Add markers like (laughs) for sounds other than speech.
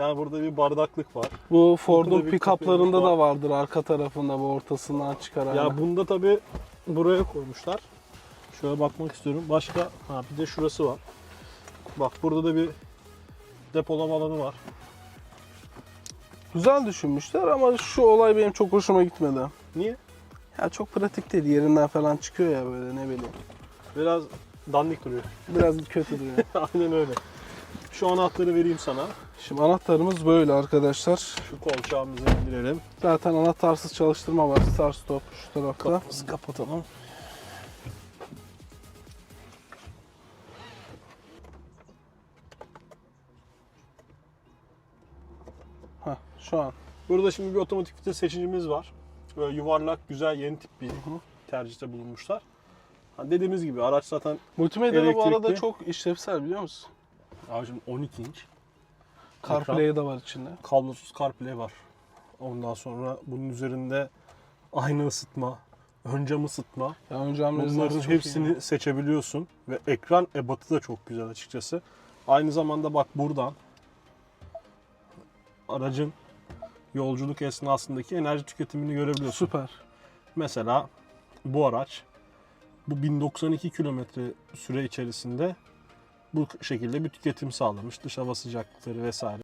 Yani burada bir bardaklık var. Bu Ford'un pick-up'larında da vardır arka tarafında bu ortasından çıkar. Ya bunda tabi buraya koymuşlar. Şöyle bakmak istiyorum. Başka ha bir de şurası var. Bak burada da bir depolama alanı var. Güzel düşünmüşler ama şu olay benim çok hoşuma gitmedi. Niye? Ya çok pratik değil. Yerinden falan çıkıyor ya böyle ne bileyim. Biraz dandik duruyor. Biraz kötü duruyor. (laughs) Aynen öyle. Şu anahtarı vereyim sana. Şimdi anahtarımız böyle arkadaşlar. Şu kolçağımızı indirelim. Zaten anahtarsız çalıştırma var. Start stop şu tarafta. Kapımızı kapatalım. Heh, şu an. Burada şimdi bir otomatik vites seçicimiz var. Böyle yuvarlak, güzel, yeni tip bir tercihte bulunmuşlar. Ha dediğimiz gibi araç zaten Multimedya bu arada çok işlevsel biliyor musun? abicim 12 inç. CarPlay de var içinde. Kablosuz CarPlay var. Ondan sonra bunun üzerinde ayna ısıtma, ön cam ısıtma. Ya önce hamle Bunların hepsini iyi. seçebiliyorsun ve ekran ebatı da çok güzel açıkçası. Aynı zamanda bak buradan aracın yolculuk esnasındaki enerji tüketimini görebiliyorsun. Süper. Mesela bu araç bu 1092 kilometre süre içerisinde bu şekilde bir tüketim sağlamış. Dış hava sıcaklıkları vesaire.